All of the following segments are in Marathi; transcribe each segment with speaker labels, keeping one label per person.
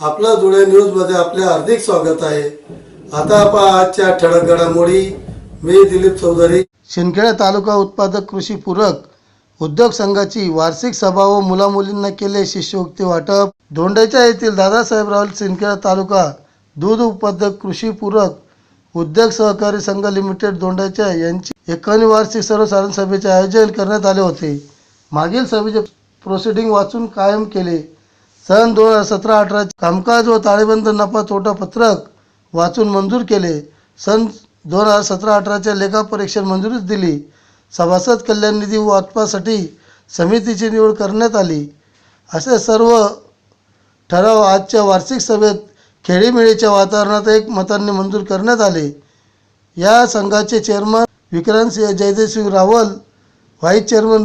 Speaker 1: आपलं धुळे न्यूजमध्ये आपले हार्दिक स्वागत आहे. आता आपण आजच्या ठळक घडामोडी. मी दिलीप चौधरी. शिंदखेडा तालुका उत्पादक कृषी पूरक उद्योग संघाची वार्षिक सभा व मुलामुलींना केले शिष्यवृत्ती वाटप. धोंडेच्या येथील दादासाहेब रावल सिंदखेडा तालुका दूध उत्पादक कृषी पूरक उद्योग सहकारी संघ लिमिटेड दोंडाच्या यांची एकावन्न वार्षिक सर्वसाधारण सभेचे आयोजन करण्यात आले होते. मागील सभेचे प्रोसिडिंग वाचून कायम केले. सन दोन हजार सतरा अठरा कामकाज व ताळेबंद नफा तोटा पत्रक वाचून मंजूर केले. सन दोन हजार सतरा अठराच्या लेखापरीक्षण मंजुरीच दिली. सभासद कल्याण निधी वाटपासाठी समितीची निवड करण्यात आली. असे सर्व ठराव आजच्या वार्षिक सभेत खेळीमेळीच्या वातावरणात एक मतांनी मंजूर करण्यात आले. या संघाचे chairman Vikrantsinh Jaydevsing Rawal vice chairman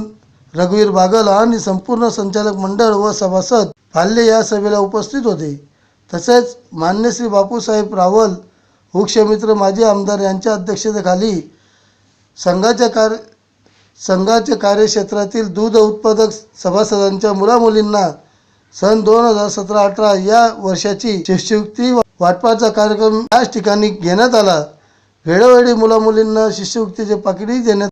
Speaker 1: रघुवीर बागल आणि संपूर्ण संचालक मंडळ व सभासद फाल्ले या सभेला उपस्थित होते. तसेच मान्य श्री बापूसाहेब रावल हुक्षमित्र माजी आमदार यांच्या अध्यक्षतेखाली संघाच्या कार्य संघाच्या कार्यक्षेत्रातील दूध उत्पादक सभासदांच्या मुलामुलींना सन दोन हजार सतरा अठरा या वर्षाची शिष्यवृत्ती वाटपाचा कार्यक्रम याच ठिकाणी घेण्यात आला. वेळोवेळी मुलामुलींना शिष्यवृत्तीचे पाकिटही देण्यात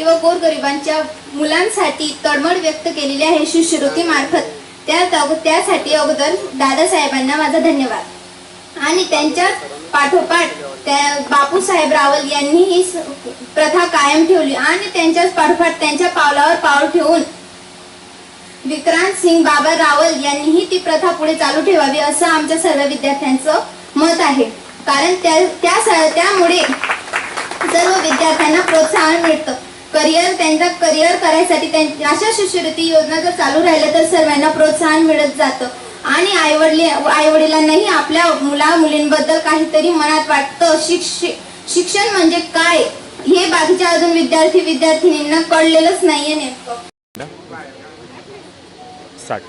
Speaker 2: मुलांसाठी व गोरगरिबांच्या मुलांसाठी तळमळ व्यक्त केलेली आहे शिष्यवृत्ती मार्फत. त्या त्यासाठी अगोदर दादासाहेबांना माझा धन्यवाद. आणि त्यांच्या पाठोपाठ त्या बापूसाहेब रावल यांनी ही प्रथा कायम ठेवली आणि त्यांच्याच पाठोपाठ त्यांच्या पावलावर पाऊल ठेवून विक्रांत सिंग बाबा रावल यांनीही ती प्रथा पुढे चालू ठेवावी असं आमच्या सर्व विद्यार्थ्यांचं मत आहे. कारण त्या त्यामुळे सर्व विद्यार्थ्यांना प्रोत्साहन मिळतं. करिअर त्यांचा करिअर करायसाठी त्यां- अशा शिष्यवृत्ती योजना जर चालू राहिल्या तर सर्वांना प्रोत्साहन मिळत जातं. आणि आईवडले आईवडिलांनाही आपल्या मुला मुलींबद्दल काहीतरी मनात वाटतं. शिक्ष शिक्षण म्हणजे काय? हे बाकीच्या अजून विद्यार्थी विद्यार्थिनींना कळलेलंच नाहीये नेमकं.
Speaker 3: साठ.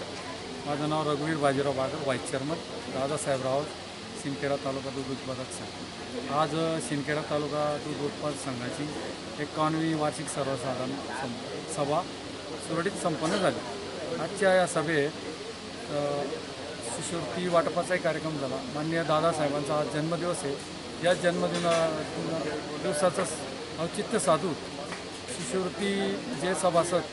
Speaker 4: माझं नाव रघुवीर बाजीराव बागर व्हाईस चेअरमन दादासाहेब राव सिंदखेडा तालुका दूध उत्पादक संघ. आज सिंदखेडा तालुका दूध उत्पादक संघाची एकावन्नवी वार्षिक सर्वसाधारण सं सभा सुरळीत संपन्न झाली. आजच्या या सभेत सुशुर्ती वाटपाचाही कार्यक्रम झाला. माननीय दादासाहेबांचा आज जन्मदिवस आहे. या जन्मदिना दिवसाचं औचित्य साधू शिष्यवृत्ती जे सभासद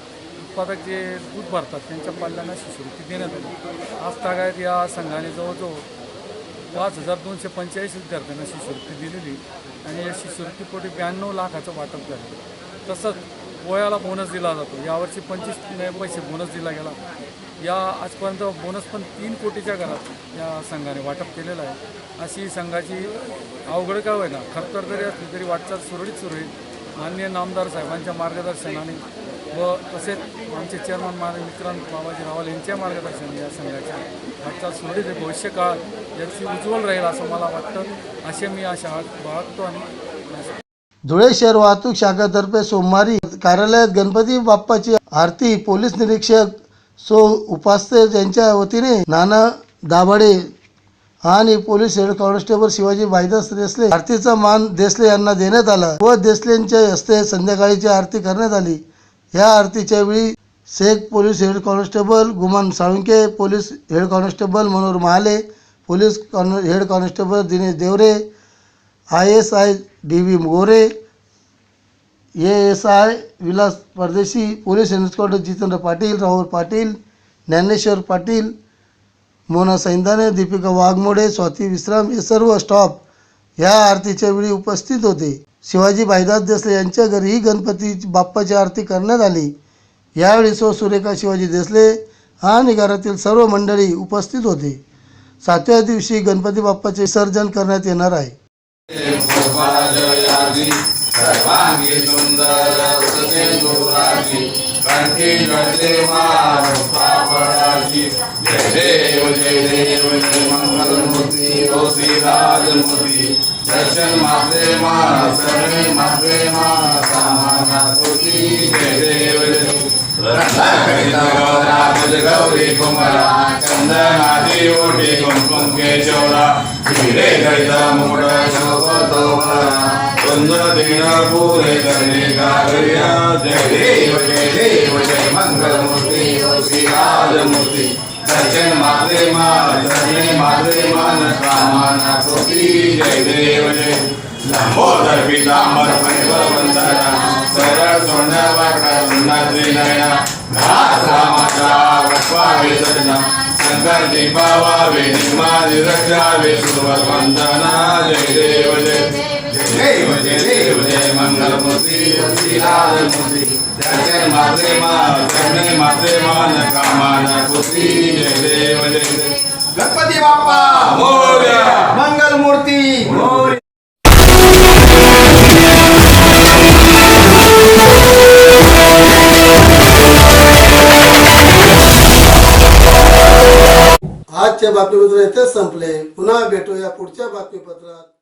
Speaker 4: उत्पादक जे दूध भरतात त्यांच्या पाल्यांना शिष्यवृत्ती देण्यात आली. आज तागायत या संघाने जवळजवळ पाच हजार दोनशे पंचेचाळीस विद्यार्थ्यांना शिष्यवृत्ती दिलेली आणि या शिष्यवृत्तीपोटी ब्याण्णव लाखाचं वाटप झालं. तसंच वयाला बोनस दिला जातो. यावर्षी पंचवीस पैसे बोनस दिला गेला. या आजपर्यंत बोनस पण तीन कोटीच्या घरात या संघाने वाटप केलेलं आहे. अशी संघाची अवघड काय होईना? खरतर जरी असली तरी वाटचाल सुरळीत सुरू होईल माननीय नामदार साहेबांच्या मार्गदर्शनाने व तसेच आमचे चेअरमन माननीय विक्रांत बाबाजी रावल यांच्या मार्गदर्शन या संघाच्या आजचा सुरळीत आहे भविष्य काळात याची उज्ज्वल राहील असं मला वाटतं. असे मी आशा बाळगतो आणि
Speaker 1: धुळे शहर वाहतूक शाखातर्फे सोमवारी कार्यालयात गणपती बाप्पाची आरती पोलीस निरीक्षक सो उपास्ते यांच्या वतीने नाना दाभाडे आणि police head constable Shivaji Bhaidas Desale आरतीचा मान देसले यांना देण्यात आला व देसलेंच्या हस्ते संध्याकाळीची आरती करण्यात आली. या आरतीच्या वेळी Shaikh police head constable Guman Salunke police head constable Manohar Mahale police con head constable Dinesh Deore I S I D V Gore A S I Vilas Pardeshi police inspector Jitendra Patil Rahul Patil Dnyaneshwar Patil Mona Saindane Dipika Waghmode Swati Vishram हे सर्व स्टॉप या आरतीच्या वेळी उपस्थित होते. शिवाजी भाईदास देसले यांच्या घरीही गणपती बाप्पाची आरती करण्यात आली. यावेळी सो सुरेखा शिवाजी देसले आणि घरातील सर्व मंडळी उपस्थित होते. सातव्या दिवशी गणपती बाप्पाचे विसर्जन करण्यात येणार आहे.
Speaker 5: जय देव जय देव जय मंगल दर्शन मात्रे मा शरणे मात्रे मा सामाना तुती जय देव जय राज गौरी कुमरा चंदनादी ओटी केशवरा हिरे मुकुट शोभतो दिन करणे जय देव जय देव जय श्री दर्शन मात्रे मा दर्शने मात्रे मन कामाना कृती जय देव जय. लंबोदर पितांबर वंदना सरळ सोंड वाकडा उन्नाद्री नयना घास रामाचा वक्वा विसर्जना शंकर दीपावावे निर्माली रक्षावे सुरवर वंदना जय देव जय. देव जय देव जय देव जय मंगलमूर्ती श्रीराजमूर्ती दर्शन मात्रे मा दर्शने मात्रे मान कामाना गणपती बाप्पा मोरया मंगलमूर्ती मोरया
Speaker 1: आजचे बातमीपत्र इथेच संपले. पुन्हा भेटूया पुढच्या बातमीपत्रात.